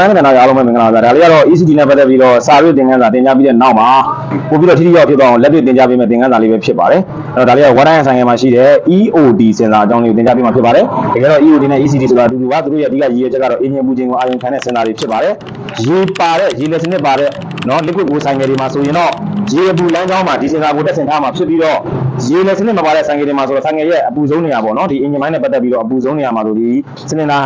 မန္တနာအားလုံးပဲမင်္ဂလာပါဒါလေးကတော့ ECD နဲ့ပတ်သက်ပြီးတော့စာရွက်သင်ခန်းစာတင်ကြားပြီးတဲ့နောက်မှာပို့ပြီးတော့ထိထိရောက်ဖြစ်သွားအောင်လက်တွေ့သင်ကြားပေးမယ့်သင်ခန်းစာလေးပဲဖြစ်ပါတယ်အဲ့တော့ဒါလေးကဝါတိုင်းဆိုင်ငယ်မှာရှိတဲ့ EOD စင်စာအကြောင်းလေးကိုသင်ကြားပေးမှာဖြစ်ပါတယ်တကယ်တော့ EOD နဲ့ ECD ဆိုတာအတူတူပါသူတို့ရဲ့အဓိကရည်ရွယ်ချက်ကတော့အင်ဂျင်ပူခြင်းကိုအာရုံခံတဲ့စင်စာတွေဖြစ်ပါတယ်ရေပါတဲ့ရေလက်စနစ်ပါတဲ့နော် liquid ကိုဆိုင်ငယ်တွေမှာဆိုရင်တော့ရေအပူလမ်းကြောင်းမှာဒီစင်စာကိုတက်ဆင်ထားမှာဖြစ်ပြီးတော့ရေလက်စနစ်မပါတဲ့ဆိုင်ငယ်တွေမှာဆိုတော့ဆိုင်ငယ်ရဲ့အပူဆုံးနေရာပေါ့နော်ဒီအင်ဂျင်ပိုင်းနဲ့ပတ်သက်ပြီးတော့အပူဆုံးနေရာမှာဆိုဒီစလင်ဒါ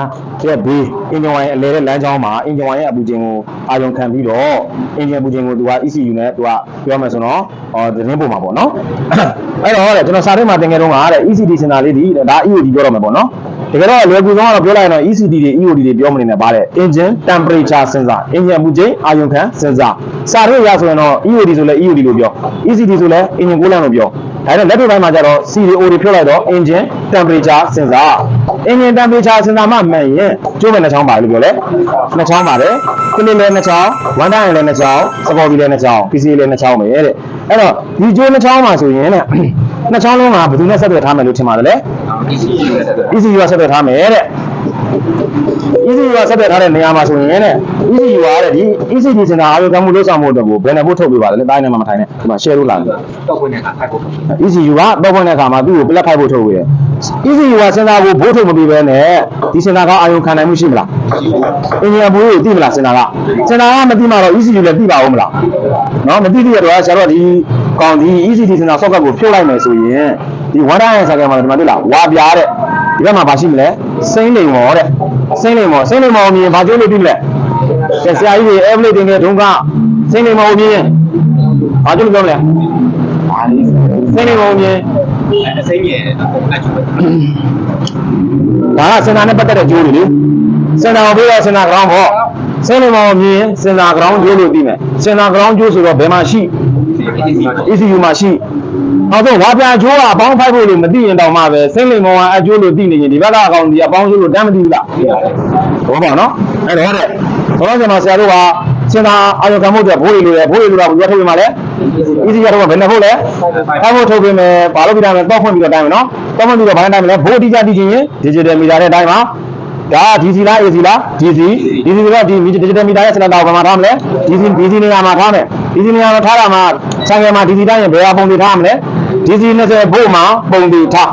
ရဲ့ဘေးအင်ဂျင်ဝိုင်အလဲတဲ့လမ်းကြောင်းမှာအင်ဂျင်ဝိုင်ရဲ့အပူခြင်းကိုအာရုံခံပြီးတော့အင်ဂျင်ပူခြင်းကိုသူက ECU နဲ့သူကပြောမယ်ဆိုတော့ဟောသတင်းပို့မှာပေါ့နော်အဲ့တော့တဲ့ကျွန်တော်စာထဲမှာသင်ခဲ့တော့ကတဲ့ ECD စင်တာလေးဒီဒါ EOD ပြောတော့မယ်ပေါ့နော်တကယ်တော့လွယ်ကူဆုံးကတော့ပြောလိုက်ရင်တော့ ECD တွေ EOD တွေပြောမနေနဲ့ဗါတဲ့ engine temperature sensor engine အပူချိန်အာရုံခံ sensor စာရွက်ရဆိုရင်တော့ EOD ဆိုလဲ EOD လို့ပြော ECD ဆိုလဲ engine ကိုးလမ်းလို့ပြောဒါနဲ့လက်တွေ့ပိုင်းမှာကျတော့ CDO တွေဖြုတ်လိုက်တော့ engine temperature sensor engine temperature sensor မှမှန်ရင်ကျိုးမဲ့နှချောင်းပါလို့ပြောလဲနှချောင်းပါတယ်ကလင်းလဲနှချောင်းဝန်တိုင်းလဲနှချောင်းစပေါ်ဘီလဲနှချောင်း PC လဲနှချောင်းပဲတဲ့အဲ့တော့ဒီကျိုးနှချောင်းမှာဆိုရင်တဲ့နှချောင်းလုံးကဘယ်သူနဲ့ဆက်သွယ်ထားမယ်လို့ထင်ပါတယ်လဲ ECU ကဆက်သွယ်ထားမယ်တဲ့ ECU ကဆက်သွယ်ထားတဲ့နေရာမှာဆိုရင်တဲ့ ECU ကတဲ့ဒီ ECD စင်တာအာရုံခံမှုလို့ဆောင်မှုအတွက်ကိုဘယ်နဲ့ဖို့ထုတ်ပေးပါလဲတိုင်းနဲ့မှမထိုင်နဲ့ဒီမှာ share လုပ်လာတယ်တော့ဝင်နေတာဖိုက်ဖို့ ECU ကတော့ဖွင့်တဲ့အခါမှာသူ့ကို plug ဖိုက်ဖို့ထုတ်ပေးတယ် ECU ကစင်တာကိုဘိုးထုတ်မပေးဘဲနဲ့ဒီစင်တာကအာရုံခံနိုင်မှုရှိမလားအင်ဂျင်ဘိုးကိုသိမလားစင်တာကစင်တာကမသိမှတော့ ECU လည်းသိပါဦးမလားနော်မသိသေးရတော့ဆရာတို့ကဒီကောင်ဒီ ECD စင်တာ socket ကိုဖြုတ်လိုက်မယ်ဆိုရင်ဒီဝါဒရဲ့ဆာကမှာဒီမှာတွေ့လားဝါပြားတဲ့ ဒီဘက်မှာဘာရှိမလဲစိမ့်လိမ်မော်တဲ့စိမ့်လိမ်မော်စိမ့်လိမ်မော်မြင်ဘာကျိုးလို့ပြီးမလဲဆရာကြီးတွေ everything နဲ့ဒုံကစိမ့်လိမ်မော်မြင်ဘာကျိုးလို့ပြောမလဲစိမ့်လိမ်မော်မြင်အစိမ့်ရဲ့အကျိုးပဲဒါကစင်တာနဲ့ပတ်သက်တဲ့ကျိုးတွေလေစင်တာကိုပြီးတော့စင်တာ ground ပေါ့စင်နေမောင်မြင်စင်တာ ground ကျိုးလို့ပြီးမယ်စင်တာ ground ကျိုးဆိုတော့ဘယ်မှာရှိ ECU မှာရှိ အောက်ဆုံးဝါပြကျိုးကအပေါင်းဖိုက်ဖို့လို့မသိရင်တောင်မှပဲစင်နေမောင်ကအကျိုးလို့သိနေရင်ဒီဘက်ကအကောင်ဒီအပေါင်းကျိုးလို့တမ်းမသိဘူးလားဟုတ်ပါနော်အဲ့တော့တဲ့ဘောလုံးကျွန်တော်ဆရာတို့ကစင်တာအာရုံခံမှုအတွက်ဘိုးတွေလိုတယ်ဘိုးတွေလိုတာဘယ်လိုထုတ်ပြမှာလဲ ECU ကတော့ဘယ်နဲ့ဖို့လဲအဲ့ဖို့ထုတ်ပြမယ်ဘာလို့ပြတာလဲတောက်ဖွင့်ပြီးတော့တိုင်းမယ်နော်တောက်ဖွင့်ပြီးတော့ဘာနဲ့တိုင်းမလဲဘိုးအတိအကျသိချင်ရင် digital meter နဲ့တိုင်းပါဒါ DC လား AC လား DC DC ဆိုတော့ဒီ digital meter ရဲ့စနစ်တော်ဘာမှာထားမလဲ DC DC နေရာမှာထားမယ် DC နေရာမှာထားတာမှာဆိုင်ကယ်မှာ DC တိုင်းရင်ဘယ်ဟာပုံတွေထားမလဲ DC 20ဘို့မှာပုံတွေထား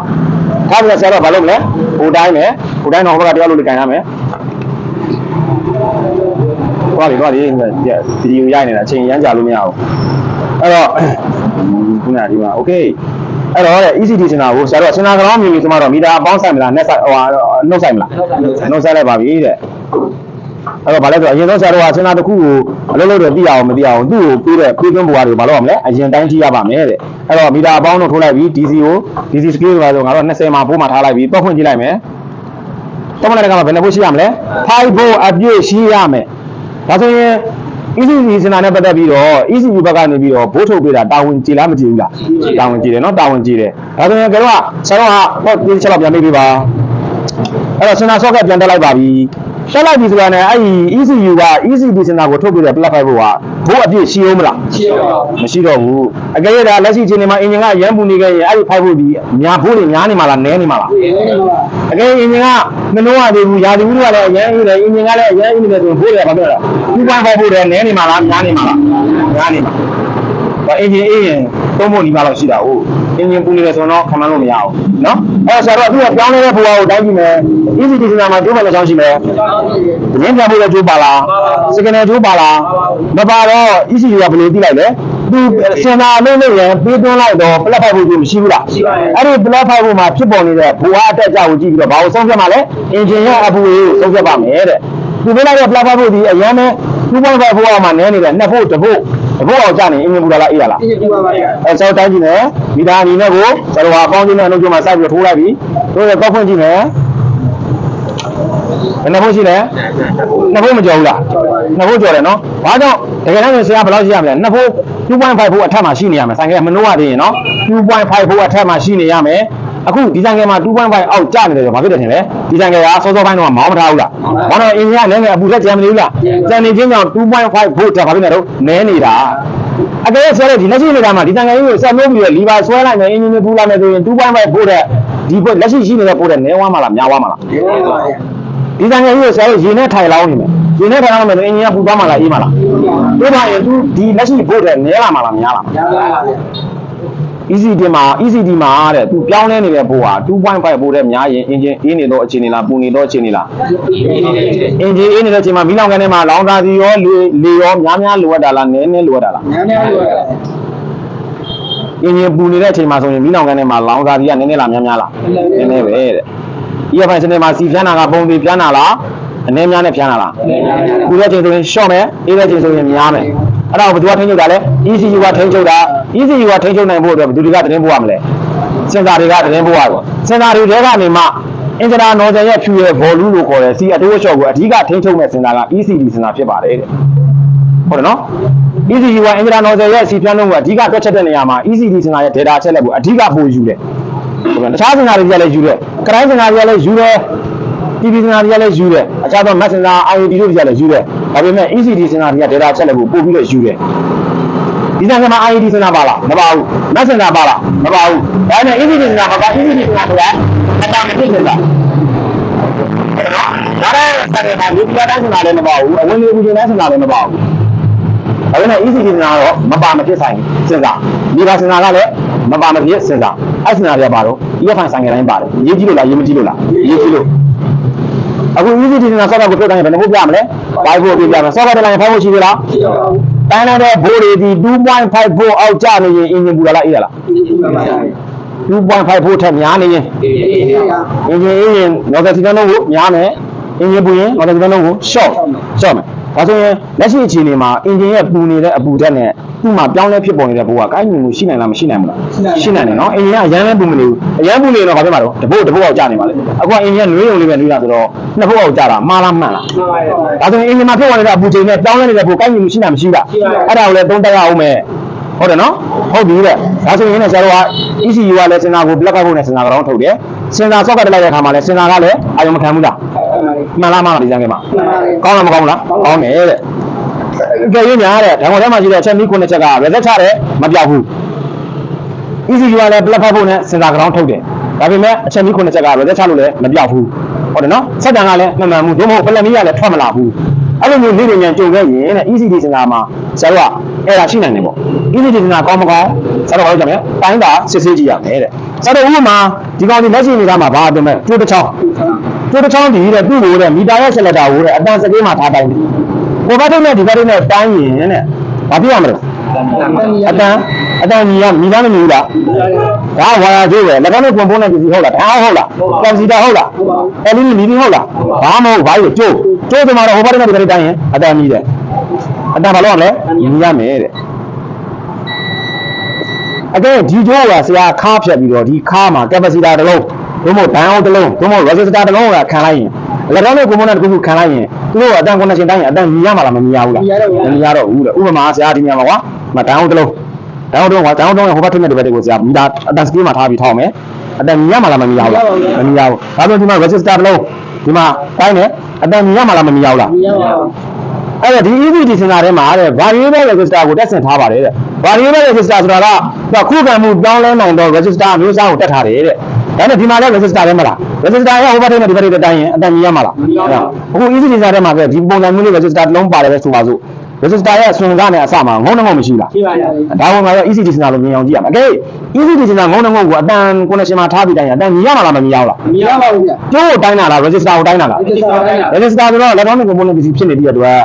ထားပြီးတော့ဆရာတော့ဘာလုပ်မလဲဟိုတိုင်းမယ်ဟိုတိုင်းတော့ဟိုဘက်ကတရားလို့လေကန်ရမယ်သွားပြီသွားပြီဗီဒီယိုရိုက်နေတာအချိန်ရမ်းကြလို့မရဘူးအဲ့တော့ခုနကဒီမှာ okay အဲ့တော့တဲ့ ECD စင်တာကိုဆရာတို့စင်တာကောင်မြင်ပြီးဆိုမှတော့မီတာအပေါင်းဆိုင်မလားနဲ့ဆိုင်ဟိုဟာနှုတ်ဆိုင်မလားနှုတ်ဆိုင်လိုက်ပါပြီတဲ့ အဲ့တော့ဗာလဲဆိုအရင်ဆုံးဆရာတို့ကစင်တာတစ်ခုကိုအလုပ်လုပ်တယ်သိအောင်မသိအောင်သူ့ကိုပြေးတဲ့ပြေးသွင်းဘွားတွေဘာလို့ရမလဲအရင်တိုင်းကြည့်ရပါမယ်တဲ့အဲ့တော့မီတာအပေါင်းတော့ထိုးလိုက်ပြီ DC ကို DC scale ဆိုတာဆိုငါတို့20မှာဘိုးမှာထားလိုက်ပြီတော့ဖွင့်ကြည့်လိုက်မယ်တော့မလည်းကမှဘယ်နှဖို့ရှိရမလဲ5ဘိုးအပြည့်ရှိရမယ်ဒါဆိုရင် ECC စင်တာနဲ့ပတ်သက်ပြီးတော့ ECU ဘက်ကနေပြီးတော့ဘိုးထုတ်ပေးတာတာဝန်ကြည်လားမကြည်ဘူးလားတာဝန်ကြည်တယ်နော်တာဝန်ကြည်တယ်ဒါဆိုရင်ကတော့ဆရာတော်ကဟောဒီချက်တော့ပြန်ပေးပေးပါအဲ့တော့စင်တာ socket ပြန်တက်လိုက်ပါပြီ တက်လိုက်ပြီဆိုတာနဲ့အဲ့ဒီ ECU က ECD စင်တာကိုထုတ်ပေးတဲ့ plug ဖိုက်ဖို့ကဘိုးအပြည့်ရှိအောင်မလားရှင်းတော့မရှိတော့ဘူးအကယ်၍ဒါလက်ရှိအချိန်ဒီမှာအင်ဂျင်ကရမ်းပူနေခဲ့ရင်အဲ့ဒီဖိုက်ဖို့ဒီညာဘိုးတွေများနေမှာလားနဲနေမှာလားအကယ်အင်ဂျင်ကမနှိုးရသေးဘူးရာသီဥတုကလည်းအရင်အေးတယ်အင်ဂျင်ကလည်းအရင်အေးနေတယ်ဆိုရင်ဘိုးတွေကဘာပြောလဲ2.5ဘိုးတွေနဲနေမှာလားများနေမှာလားများနေမှာဘာအင်ဂျင်အေးရင်သုံးဖို့ဒီမှာတော့ရှိတာဟုတ် အင်ဂျင်ပူနေတယ်ဆိုတော့ခံမလို့မရဘူးနော်အဲ့ဒါဆိုတော့အခုကပြောင်းနေတဲ့ဘိုးကိုတိုင်းကြည့်မယ် ECD စင်တာမှာကျိုးမယ်လည်းချောင်းရှိမယ်ဒင်းပြန်ဖို့လည်းကျိုးပါလားစကနေကျိုးပါလားမပါတော့ ECD ကဘယ်လိုသိလိုက်လဲသူစင်တာလုံးလို့ရင်ပေးသွင်းလိုက်တော့ပလက်ဖိုက်ဖို့ကျိုးမရှိဘူးလားအဲ့ဒီပလက်ဖိုက်ဖို့မှာဖြစ်ပေါ်နေတဲ့ဘိုးအားအတက်အကျကိုကြည့်ပြီးတော့ဘာကိုဆုံးဖြတ်မှလဲအင်ဂျင်ရဲ့အပူကိုဆုံးဖြတ်ပါမယ်တဲ့သူပေးလိုက်တဲ့ပလက်ဖိုက်ဖို့ဒီအရင်နဲ့2.5ဖို့အောင်မှာနဲနေတယ်နှစ်ဖို့တစ်ဖို့ တစ်ဖို့အောင်ကြနေအင်ဂျင်ပူလာလားအေးရလားဒီပြပါပါရအဲဆောက်တိုင်းကြည့်မယ်မီတာအနေနဲ့ကိုဇာတ်ဟာပေါင်းချင်းနဲ့အလုပ်ကျမှာစိုက်ပြီးထိုးလိုက်ပြီထိုးရကောက်ဖွင့်ကြည့်မယ်ဘယ်နှဖို့ရှိလဲနှစ်ဖို့မကြော်ဘူးလားနှစ်ဖို့ကြော်တယ်နော်ဘာကြောင့်တကယ်တမ်းဆရာဘယ်လောက်ရှိရမလဲနှစ်ဖို့2.5ဖို့အထက်မှာရှိနေရမယ်ဆိုင်ကမနှိုးရသေးရင်နော်2.5ဖို့အထက်မှာရှိနေရမယ် အခုဒီဆိုင်ကမှာ2.5အောက်ကျနေတယ်ဆိုဘာဖြစ်တယ်ထင်လဲဒီဆိုင်ကကစောစောပိုင်းတော့မောင်းမထားဘူးလားမောင်းတော့အင်ဂျင်ကလည်းငယ်အပူထက်ကြံမနေဘူးလားကြံနေခြင်းကြောင့်2.5ဖို့တက်ဘာဖြစ်နေတော့နဲနေတာအကယ်၍ဆွဲတဲ့ဒီလက်ရှိနေတာမှာဒီတန်ငယ်ကြီးကိုဆက်လို့ပြီးတော့လီဗာဆွဲလိုက်မယ်အင်ဂျင်နဲ့ပူလိုက်မယ်ဆိုရင်2.5ပို့တဲ့ဒီပို့လက်ရှိရှိနေတဲ့ပို့တဲ့နဲဝမ်းမလားများဝမ်းမလားဒီပါပါရဒီတန်ငယ်ကြီးကိုဆရာတို့ရေနဲ့ထိုင်လောင်းနေမယ်ဒီနေ့ခါတော့မယ်ဆိုအင်ဂျင်ကပူသွားမှလားအေးမှလားပြပါရင်သူဒီလက်ရှိဘို့တဲ့နဲလာမှလားများလားရပါပါဗျာ ECD မှာ ECD မှာတဲ့သူပြောင်းလဲနေတဲ့ဘို့ဟာ2.5ဘို့တဲ့များရင်အင်ဂျင်အေးနေတော့အခြေအနေလားပူနေတော့အခြေအနေလားအင်ဂျင်အေးနေတဲ့အချိန်မှာမီးလောင်ကန်ထဲမှာလောင်စာစီရောလေလေရောများများလိုအပ်တာလားနည်းနည်းလိုအပ်တာလားများများလို့ရအင်ဂျင်ပူနေတဲ့အချိန်မှာဆိုရင်မီးလောင်ကန်ထဲမှာလောင်စာစီကနည်းနည်းလားများများလားနည်းနည်းပဲတဲ့ EFI စနစ်မှာစီဖြန်းတာကပုံသေးဖြန်းတာလားအနည်းများနဲ့ဖြန်းတာလားပူတဲ့အချိန်ဆိုရင် short မယ်အေးတဲ့အချိန်ဆိုရင်များမယ် အဲ့ဒါကိုဘယ်သူကထိန်းချုပ်တာလဲ ECU ကထိန်းချုပ်တာ ECU ကထိန်းချုပ်နိုင်ဖို့အတွက်ဘယ်သူတွေကသတင်းပို့ရမလဲစင်တာတွေကသတင်းပို့ရပါစင်တာတွေထဲကနေမှအင်ဂျင်နာနော်ဇယ်ရဲ့ fuel volume လို့ခေါ်တဲ့စီအတိုးရှော့ကိုအဓိကထိန်းချုပ်မဲ့စင်တာက ECD စင်တာဖြစ်ပါတယ်တဲ့ဟုတ်တယ်နော် ECU ကအင်ဂျင်နာနော်ဇယ်ရဲ့စီဖြန်းလုံးကိုအဓိကတွက်ချက်တဲ့နေရာမှာ ECD စင်တာရဲ့ data အချက်လက်ကိုအဓိကပို့ယူတယ်ဟုတ်ကဲ့တခြားစင်တာတွေကလည်းယူတယ်ကတိုင်းစင်တာတွေကလည်းယူတယ် TV စင်တာတွေကလည်းယူတယ်အခြားသော Mac စင်တာ IoT တို့တွေကလည်းယူတယ် ဒါပေမဲ့ ECD စင်တာတွေက data အချက်လက်ကိုပို့ပြီးတော့ယူတယ်ဒီစင်တာမှာ IoT စင်တာပါလားမပါဘူး Mac စင်တာပါလားမပါဘူးဒါပေမဲ့ ECD စင်တာပါက ECD စင်တာဆိုတာအတားမဖြစ်နေတာဒါလည်းစတယ်မှာဒီပြတိုင်းစင်တာလည်းမပါဘူးအဝင်လေးဦးကျင်းတိုင်းစင်တာလည်းမပါဘူးဒါပေမဲ့ ECG စင်တာတော့မပါမဖြစ်ဆိုင်စဉ်းစားဒီပါစင်တာကလည်းမပါမဖြစ်စဉ်းစားအဲ့စင်တာတွေကပါတော့ EFI ဆိုင်ကတိုင်းပါတယ်ရေးကြည့်လို့လားရေးမကြည့်လို့လားရေးကြည့်လို့ အခု ECG စင်တာဆော့ဖ်ကိုထုတ်တိုင်းဘယ်နှခုပြမလဲ5ဖို့ပြပြမယ်ဆော့ဖ်တိုင်းဖိုင်ဖို့ရှိသေးလားတိုင်းလိုက်တဲ့ဘိုးတွေဒီ2.5ဖို့အောက်ကျနေရင်အင်ဂျင်ပူလာလားအေးရလား2.5ဖို့ထက်များနေရင်အင်ဂျင်အေးရင်နော်သက်စီတန်းလုံးကိုများမယ်အင်ဂျင်ပူရင်နော်သက်စီတန်းလုံးကို short short မယ် ဒါဆိုရင်လက်ရှိအခြေအနေမှာအင်ဂျင်ရဲ့ပူနေတဲ့အပူဓာတ်နဲ့သူ့မှာပြောင်းလဲဖြစ်ပေါ်နေတဲ့ဘိုးကကိုင်းမြင်မှုရှိနိုင်လားမရှိနိုင်ဘူးလားရှိနိုင်တယ်နော်အင်ဂျင်ကအရန်လဲပူမနေဘူးအရန်ပူနေတော့ဘာဖြစ်မှာတော့တဘို့တဘို့အောင်ကျနေပါလေအခုကအင်ဂျင်ကနွေးရုံလေးပဲနွေးတာဆိုတော့နှစ်ဘို့အောင်ကျတာမှားလားမှန်လားမှန်ပါရဲ့ဒါဆိုရင်အင်ဂျင်မှာဖြစ်ပေါ်နေတဲ့အပူချိန်နဲ့ပြောင်းလဲနေတဲ့ဘိုးကိုင်းမြင်မှုရှိနိုင်မရှိလားအဲ့ဒါကိုလည်းသုံးသပ်ရအောင်မယ်ဟုတ်တယ်နော်ဟုတ်ပြီတဲ့ဒါဆိုရင်လည်းဆရာတို့က ECU ကလည်းစင်တာကို black ဖို့နဲ့စင်တာကောင်ထုတ်တယ် စင်တာ socket တက်လိုက်တဲ့အခါမှာလည်းစင်တာကလည်းအာရုံမခံဘူးလားမှန်လားမှန်လားဒီစမ်းကမှာကောင်းလားမကောင်းဘူးလားကောင်းတယ်တဲ့ကြည့်ရညာတဲ့ဓာတ်ငွေထဲမှာရှိတဲ့အချက်မီးခုနှစ်ချက်က reset ချတယ်မပြောက်ဘူး ECU ကလည်း platform ဖို့နဲ့စင်တာကောင်ထုတ်တယ်ဒါပေမဲ့အချက်မီးခုနှစ်ချက်က reset ချလို့လည်းမပြောက်ဘူးဟုတ်တယ်နော်စက်တန်ကလည်းမမှန်ဘူးဒို့မဟုတ်ပလက်မီးကလည်းထွက်မလာဘူး အဲ့လိုမျိုးနေ့တွေမြန်ကြုံခဲ့ရင်တဲ့ ECD စင်တာမှာဆရာတို့ကအဲ့ဒါရှိနိုင်တယ်ပေါ့ ECD စင်တာကောင်းမကောင်းဆရာတို့ကပြောကြမယ်တိုင်းတာစစ်ဆေးကြည့်ရမယ်တဲ့ဆရာတို့ဥပမာဒီကောင်ဒီလက်ရှိနေတာမှာဘာအပြင်မဲ့ကျိုးတစ်ချောင်းကျိုးတစ်ချောင်းဒီတဲ့ပြုတ်လို့တဲ့မီတာရဲ့ဆက်လက်တာကိုတဲ့အတန်စကေးမှာထားတိုင်းတယ်ကိုဘတ်ထုပ်နဲ့ဒီဘတ်ထုပ်နဲ့တိုင်းရင်တဲ့ဘာပြရမလဲအတန် အတန်ညီကမီတာမမီဘူးလားဒါဝါယာကျိုးပဲလက်ကောင်းနဲ့ပုံပုံနဲ့ပစ္စည်းဟုတ်လားဒါဟုတ်လားကွန်စီတာဟုတ်လားအဲ့ဒီမီဒီဟုတ်လားဘာမဟုတ်ဘာလို့ကျိုးကျိုးဒီမှာတော့ဟိုဘတ်ထုပ်နဲ့ဒီဘတ်ထုပ်တိုင်းရင်အတန်ညီတယ်အတန်ဘာလို့ရမလဲညီရမယ်တဲ့အကဲဒီကျိုးကဆရာခါဖြတ်ပြီးတော့ဒီခါမှာ capacitor တစ်လုံးဘုမို့ဘန်အောင်တစ်လုံးဘုမို့ resistor တစ်လုံးကခံလိုက်ရင်လက်ကောင်းနဲ့ကိုမုန်းနဲ့တစ်ခုခုခံလိုက်ရင်သူတို့ကအတန် connection တိုင်းရင်အတန်ညီရမှာလားမညီရဘူးလားမညီရတော့ဘူးတဲ့ဥပမာဆရာဒီညမှာကွာမတန်အောင်တစ်လုံး တန်အောင်တစ်လုံးကွာတန်အောင်တစ်လုံးဟိုဘက်ထိပ်နဲ့ဒီဘက်တွေကိုဆရာမီတာအတန်စကေးမှာထားပြီးထောင်းမယ်အတန်ညီရမှာလားမညီရဘူးလားမညီရဘူးဒါဆိုဒီမှာ resistor တစ်လုံးဒီမှာတိုင်းတယ်အတန်ညီရမှာလားမညီရဘူးလားရပါအဲ့တော့ဒီ EVD စင်တာထဲမှာတဲ့ variable register ကိုတက်ဆင်ထားပါတယ်တဲ့ variable register ဆိုတာကသူကခုခံမှုပြောင်းလဲနိုင်တော့ register အမျိုးအစားကိုတက်ထားတယ်တဲ့ဒါနဲ့ဒီမှာလည်း register ထဲမှာလား register ရဲ့ over ထဲမှာဒီဘက်တွေတိုင်းရင်အတန်ကြီးရမှာလားအခု EVD စင်တာထဲမှာကဒီပုံစံမျိုးလေး register တစ်လုံးပါတယ်ပဲဆိုပါစို့ register ရဲ့ဆွန်ကားနဲ့အစမှာငုံနှငုံမရှိလားရှိပါရဲ့ဒါပုံကတော့ ECD စင်တာလို့မြင်အောင်ကြည့်ရမယ်အကဲ ECD စင်တာငုံနှငုံကိုအတန် connection မှာထားပြီးတိုင်းရင်အတန်ကြီးရမှာလားမမြင်ရဘူးလားမရပါဘူးဗျကျိုးကိုတိုင်းတာလား register ကိုတိုင်းတာလားဒီစာတိုင်းလား register ဆိုတော့ electronic component ပစ္စည်းဖြစ်နေပြီးတဲ့အတွက်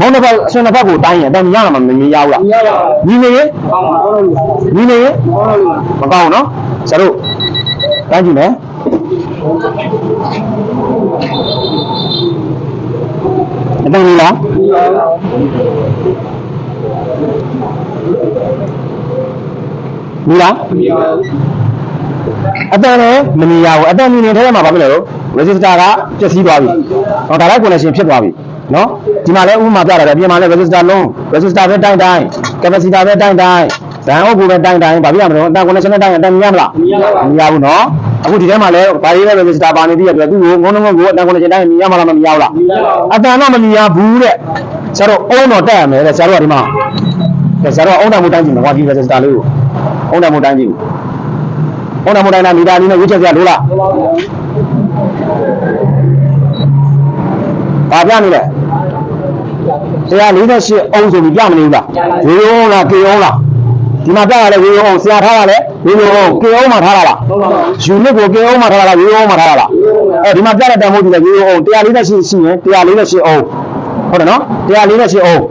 ဘုံတစ်ဖက်အဆွန်တစ်ဖက်ကိုတိုင်းရင်အတန်ကြီးရမှာမမြင်ရဘူးလားမရပါဘူးညီနေရင်ကောင်းပါတော့လို့ညီနေရင်ကောင်းလို့မကောင်းဘူးနော်ဆရာတို့တိုင်းကြည့်မယ် အတန်ကြီးလားဒီပါညီလားဒီပါအတန်လည်းမမြင်ရဘူးအတန်မြင်နေထဲမှာဘာဖြစ်လဲလို့ resistor ကပျက်စီးသွားပြီဟောဒါလည်း connection ဖြစ်သွားပြီနော်ဒီမှာလည်းဥပမာပြတာတယ်ပြင်မှာလည်း resistor လုံး resistor ပဲတိုင်းတိုင်း capacitor ပဲတိုင်းတိုင်းဇန်အုပ်ကိုပဲတိုင်းတိုင်းဘာဖြစ်ရမလဲအတန် connection နဲ့တိုင်းရင်အတန်မြင်ရမလားမရပါဘူးမမြင်ရဘူးနော် အခုဒီထဲမှာလည်းဘာရေးလဲ resistor ပါနေသေးတဲ့အတွက်သူ့ကိုငုံငုံကိုအတန် connection တိုင်းမြင်ရမလားမမြင်ရဘူးလားမရပါဘူးအတန်တော့မမြင်ရဘူးတဲ့ဆရာတို့အုံးတော့တက်ရမယ်တဲ့ဆရာတို့ကဒီမှာကဲဆရာတို့ကအုံးတံမှုတိုင်းကြည့်မယ်ကွာဒီ resistor လေးကိုအုံးတံမှုတိုင်းကြည့်အုံးတံမှုတိုင်းကမီတာလေးနဲ့ဝှချက်စရာလိုလားဟုတ်ပါဘူးဘာပြနေလဲ148အောင်ဆိုပြီးပြမနေဘူးလားဝေယုံလားကေယုံလား ဒီမှာပြရလဲဝေယုံအောင်ဆရာထားရလဲဝေယုံအောင်ကေယုံမှာထားတာလားယူနစ်ကိုကေယုံမှာထားတာလားဝေယုံမှာထားတာလားအဲဒီမှာပြတဲ့တန်ဖိုးဒီလေဝေယုံအောင်148ရှိရင်148အောင်ဟုတ်တယ်နော်148အောင်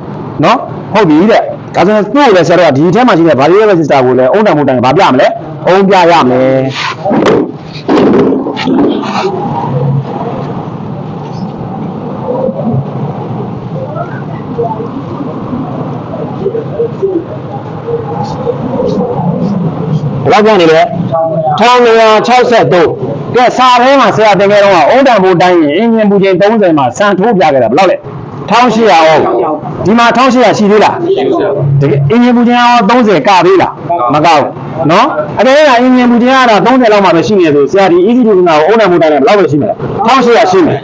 နော်ဟုတ်ပြီတဲ့ဒါဆိုရင်သူ့ကိုလည်းဆရာတို့ကဒီထဲမှာရှိတဲ့ variable register ကိုလည်းအုံတန်ဖိုးတိုင်းဗာပြမလဲအုံပြရမယ် လောက်ကျန်နေလဲ1963ကဲစာထဲမှာဆရာသင်ခဲ့တော့ကအုံတန်ဘိုးတိုင်းရင်အင်ဂျင်ပူချိန်30မှာစံထိုးပြခဲ့တာဘယ်လောက်လဲ1800အောင်ဒီမှာ1800ရှိသေးလားတကယ်အင်ဂျင်ပူချိန်အောင်30ကသေးလားမကောက်နော်အကယ်၍အင်ဂျင်ပူချိန်ကတော့30လောက်မှပဲရှိနေဆိုဆရာဒီ easy to နာကိုအုံတန်ဘိုးတိုင်းနဲ့ဘယ်လောက်ပဲရှိမလဲ1800ရှိမယ်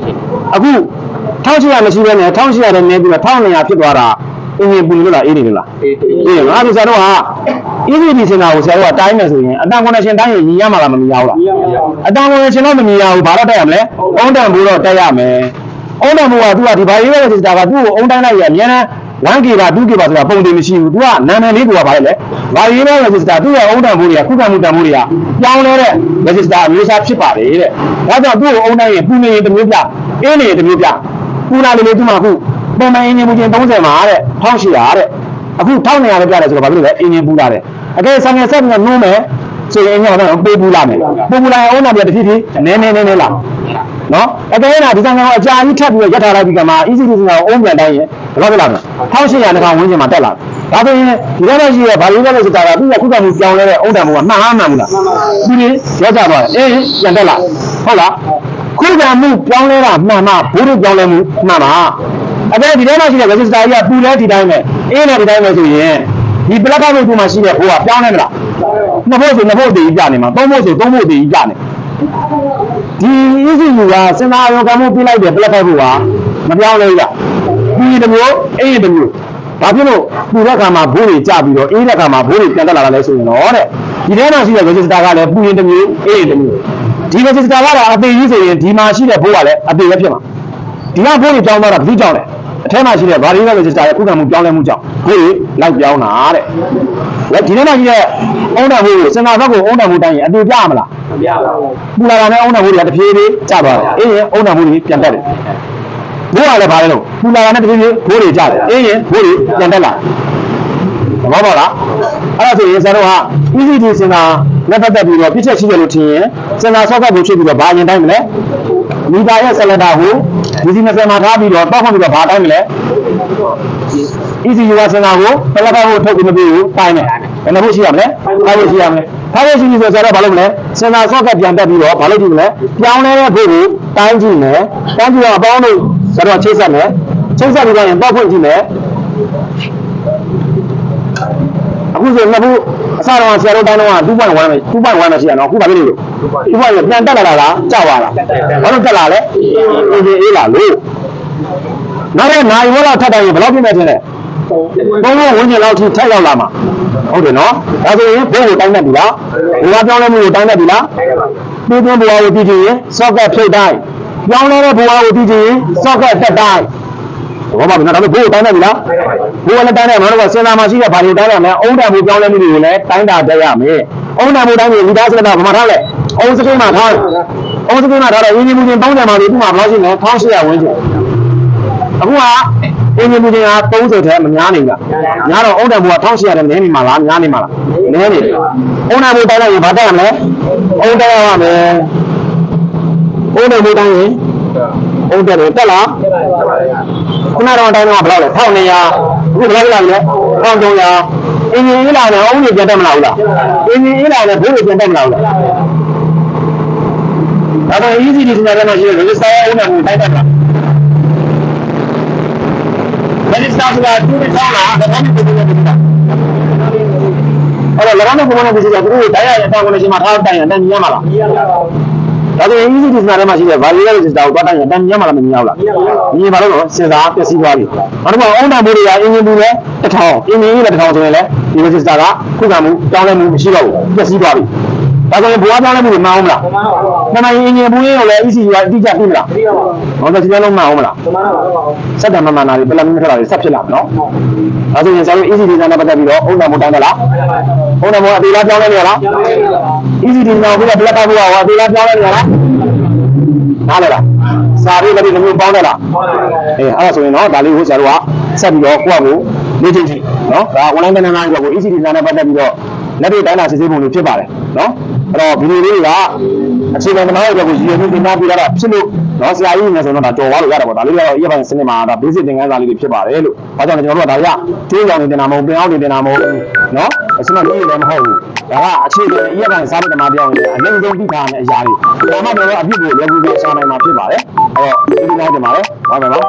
အခု1800မရှိဘဲနဲ့1800နဲ့နေပြီးတော့1200ဖြစ်သွားတာအင်ဂျင်ပူလို့လားအေးနေလို့လားအေးအေးအေးငါတို့ဆရာတို့က EVP စင်တာကိုဆရာတို့ကတိုင်းမယ်ဆိုရင်အတန်ကွန်နက်ရှင်တိုင်းရင်ညီရမှာလားမညီရဘူးလားအတန်ကွန်နက်ရှင်တော့မညီရဘူးဘာလို့တက်ရမလဲအုံးတန်ဘူးတော့တက်ရမယ်အုံးတန်ဘူးကသူကဒီဘာရေးပဲစတာကသူ့ကိုအုံးတိုင်းလိုက်ရအများနဲ့ 1K ပါ 2K ပါဆိုတာပုံတင်မရှိဘူးသူကနာမည်လေးကဘာလဲလဲဘာရေးပဲ register သူ့ရဲ့အုံးတန်ဘူးတွေကခုခံမှုတန်ဘူးတွေကပြောင်းလဲတဲ့ register အမျိုးအစားဖြစ်ပါတယ်တဲ့ဒါကြောင့်သူ့ကိုအုံးတိုင်းရင်ပူနေရင်တစ်မျိုးပြအင်းနေရင်တစ်မျိုးပြပူလာနေလေသူမှအခုပုံမှန်အင်းနေမှုချင်း30မှာတဲ့1800တဲ့ အခု1900ပဲပြတယ်ဆိုတော့ဘာဖြစ်လို့လဲအင်းရင်ပူလာတယ်အကယ်ဆံငယ်ဆက်ပြီးတော့နှိုးမယ်ဆိုရင်အင်းရင်တော့ပေးပူလာမယ်ပူပူလာရင်အုံးနာပြတဖြည်းဖြည်းနည်းနည်းနည်းနည်းလာနော်အကယ်၍ဒီဆံငယ်ကိုအကြာကြီးထပ်ပြီးတော့ရက်ထားလိုက်ပြီးကမှ easy to ကအုံးပြန်တိုင်းရင်ဘယ်လောက်လဲ1800နဲ့ကောင်ဝန်းကျင်မှာတက်လာဒါဆိုရင်ဒီထဲမှာရှိတဲ့ဗာလေးပဲလို့ဆိုတာကသူကခုကမှုပြောင်းလဲတဲ့အုံးတံမှုကမှန်လားမှန်ဘူးလားဒီလေရောကြသွားတယ်အေးပြန်တက်လာဟုတ်လားခုကမှုပြောင်းလဲတာမှန်မှဘိုးတို့ပြောင်းလဲမှုမှန်ပါ အဲ့ဒါဒီထဲမှာရှိတဲ့ register ကြီးကပူလဲဒီတိုင်းပဲအင်းနဲ့ဒီတိုင်းပဲဆိုရင်ဒီ platform ကိုမှာရှိတဲ့ဟိုကပြောင်းနေမလားနှစ်ဖို့ဆိုနှစ်ဖို့တည်ကြီးကြနေမှာသုံးဖို့ဆိုသုံးဖို့တည်ကြီးကြနေဒီ ECU ကစင်တာရောကမှုပြလိုက်တဲ့ platform ကမပြောင်းလဲဘူးလားပူရင်တစ်မျိုးအင်းရင်တစ်မျိုးဘာဖြစ်လို့ပူတဲ့ခါမှာဘိုးတွေကြပြီးတော့အေးတဲ့ခါမှာဘိုးတွေပြန်တက်လာတာလဲဆိုရင်တော့တဲ့ဒီထဲမှာရှိတဲ့ register ကလည်းပူရင်တစ်မျိုးအေးရင်တစ်မျိုးဒီ register ကတော့အသေးကြီးဆိုရင်ဒီမှာရှိတဲ့ဘိုးကလည်းအသေးပဲဖြစ်မှာဒီကဘိုးတွေပြောင်းသွားတာဘယ်သူကြောင့်လဲ အထက်မှာရှိတဲ့ဗာရီနာရဂျစ်တာရဲ့ခုခံမှုပြောင်းလဲမှုကြောင့်ဘိုးတွေလိုက်ပြောင်းတာတဲ့လက်ဒီထဲမှာရှိတဲ့အုံးတံဘိုးကိုစင်တာဘက်ကိုအုံးတံဘိုးတိုင်းရင်အတူပြမလားမပြပါဘူးပူလာတာနဲ့အုံးတံဘိုးတွေကတဖြည်းဖြည်းကျသွားတယ်အေးရင်အုံးတံဘိုးတွေပြန်တက်တယ်ဘိုးကလည်းဗာလဲလို့ပူလာတာနဲ့တဖြည်းဖြည်းဘိုးတွေကျတယ်အေးရင်ဘိုးတွေပြန်တက်လာသဘောပေါက်လားအဲ့ဒါဆိုရင်ဆရာတို့ဟာ easy to စင်တာလက်ဖက်တက်ပြီးတော့ပြည့်ချက်ရှိတယ်လို့ထင်ရင်စင်တာဆော့ဖက်ကိုဖြစ်ပြီးတော့ဘာရင်တိုင်းမလဲမီတာရဲ့ဆလတာကို ဒီစီ20မှာထားပြီးတော့တောက်ခွင့်ပြီးတော့ဘာတိုင်းမလဲ ECU ကစင်တာကိုပလက်ဖက်ကိုထုတ်ပြီးမပြီးဘူးတိုင်းမယ်ဘယ်နှဖို့ရှိရမလဲဖိုင်ဖို့ရှိရမယ်ဖိုင်ဖို့ရှိပြီဆိုတော့ဆရာတို့ဘာလုပ်မလဲစင်တာဆော့ကပြန်တက်ပြီးတော့ဘာလုပ်ကြည့်မလဲပြောင်းလဲတဲ့ဖို့ကိုတိုင်းကြည့်မယ်တိုင်းကြည့်တော့အပေါင်းတို့ဆရာတို့ချိတ်ဆက်မယ်ချိတ်ဆက်ပြီးတော့ရင်တောက်ခွင့်ကြည့်မယ် အခုဆိုနှစ်ခုအစတော့ဆရာတို့တိုင်းတော့2.1ပဲ2.1ပဲရှိရနော်အခုဘာဖြစ်လို့လဲ2.1ပြန်တက်လာတာလားကျသွားလားဘာလို့တက်လာလဲအေးအေးလာလို့နောက်တဲ့နိုင်ဝက်လောက်ထပ်တိုင်းဘယ်လောက်ပြည့်မဲ့ထင်လဲဘုံဘုံဝင်းကျင်လောက်ထိထက်ရောက်လာမှာဟုတ်တယ်နော်ဒါဆိုရင်ဘိုးကိုတိုင်းတတ်ပြီလားဘုရားပြောင်းလဲမှုကိုတိုင်းတတ်ပြီလားပြီးသွင်းဘုရားကိုတည်ကြည်ရင် socket ဖြုတ်တိုင်းပြောင်းလဲတဲ့ဘုရားကိုတည်ကြည်ရင် socket တက်တိုင်း ဘောပါဘယ်တော့ဘိုးကိုတိုင်းတတ်ပြီလားဘိုးကလည်းတိုင်းတယ်မဟုတ်တော့စင်တာမှာရှိတဲ့ဗာတွေတိုင်းရမယ်အုံးတံဘိုးပြောင်းလဲမှုတွေကိုလည်းတိုင်းတာတက်ရမယ်အုံးတံဘိုးတိုင်းရင်လူသားစနစ်ကဘာမှထားလဲအုံးစကိန်းမှာထားအုံးစကိန်းမှာထားတော့ရင်းနှီးမှုချင်းပေါင်းတယ်မှာဒီခုမှဘယ်လောက်ရှိလဲ1800ဝန်းကျင်အခုကအင်းကြီးမှုချင်းက30ထဲမများနေဘူးလားများတော့အုံးတံဘိုးက1800ထဲနည်းနေမှာလားများနေမှာလားနည်းနေတယ်အုံးတံဘိုးတိုင်းလိုက်ရင်ဘာတက်ရမလဲအုံးတက်ရမှာမယ်အုံးတံဘိုးတိုင်းရင်အုံးတက်တယ်တက်လား ခုနကတော့အတိုင်းတော့ဘယ်လောက်လဲ1200အခုဘယ်လောက်လာလဲ1300အင်းကြီးအေးလာတယ်အုံးကြီးပြန်တက်မလာဘူးလားအင်းကြီးအေးလာတယ်ဘိုးကြီးပြန်တက်မလာဘူးလားဒါတော့ easy ဒီစနေမှာရှိတယ် register ရဲ့အုံးနဲ့ကိုတိုင်းတက်မလား register ဆိုတာသူ့ရဲ့ဆောင်းလားဒါမှမဟုတ်ဘူးလို့ပြောတာအဲ့တော့၎င်းတို့ဘုံနဲ့ပြည်စီကသူတို့တိုင်းရတဲ့အတောင်ကိုလည်းရှင်မထားတိုင်းရတန်းညမ်းမလား ဒါဆိုရင် easy ဒီစနေမှာရှိတဲ့ value register ကိုသွားတိုင်းရတန်းညမ်းမလားမညမ်းဘူးလားမြင်ပါလို့တော့စဉ်းစားပျက်စီးသွားပြီ။နောက်တစ်ခါအုံတံမိုးတွေကအင်ဂျင်ဘူးလည်းတစ်ထောင်အင်ဂျင်ကြီးလည်းတစ်ထောင်ဆိုရင်လည်းဒီ register ကခုခံမှုတောင်းလဲမှုမရှိတော့ဘူးပျက်စီးသွားပြီ။ ဒါဆိုရင်ဘွားပြောင်းလဲမှုတွေမှန်အောင်မလားမှန်ပါပါ။နှစ်မိုင်အင်ဂျင်ဘူးရင်းကိုလည်း ECU ကအတိအကျသိမလားပြီးတော့ပါ။ဟောတော့ဒီလုံးမှန်အောင်မလားမှန်ပါပါ။စက်တံမမှန်တာတွေပလမင်းမထွက်တာတွေဆက်ဖြစ်လာမယ်နော်။ဒါဆိုရင်ဆရာတို့ ECD စံနဲ့ပတ်သက်ပြီးတော့အုံနာမို့တောင်းတယ်လား။အုံနာမို့အသေးလားပြောင်းလဲနေရလား ECD နာကိုပြီးတော့ black ဘောကအသေးလားပြောင်းလဲနေရလား။နားလဲလား။စာရေးကလေးမျိုးပေါင်းတယ်လား။အေးအဲ့ဒါဆိုရင်တော့ဒါလေးကိုဆရာတို့ကဆက်ပြီးတော့ကိုယ့်အကိုလေ့ကျင့်ကြည့်နော်ဒါ online တန်းတန်းတွေကို ECD စာနဲ့ပတ်သက်ပြီးတော့လက်တွေ့တိုင်းတာစစ်ဆေးပုံတွေဖြစ်ပါတယ်နော်အဲ့ တော့ဗီဒီယိုလေးတွေကအခြေခံသမားတွေအတွက်ကိုရည်ရွယ်ပြီးသင်ကြားပေးတာဖြစ်လို့နော်ဆရာကြီးနေဆိုတော့ဒါကြော်သွားလို့ရတာပေါ့ဒါလေးကတော့ EFI စနစ်မှာဒါ basic သင်ခန်းစာလေးတွေဖြစ်ပါတယ်လို့ဘာကြောင့်လဲကျွန်တော်တို့ကဒါတွေကကျိုးကြောင်နေတင်တာမဟုတ်ပင်အောင်နေတင်တာမဟုတ်နော်အစမကြီးလည်းမဟုတ်ဘူးဒါကအခြေခံ EFI စာပေသမားပြောင်းရင်အရင်ဆုံးသိထားတဲ့အရာတွေဒါမှမဟုတ်အဖြစ်ကိုလောကူပြီးဆောင်နိုင်မှာဖြစ်ပါတယ်အဲ့တော့ဒီလိုလိုက်တင်ပါတယ်ဟုတ်ကဲ့နော်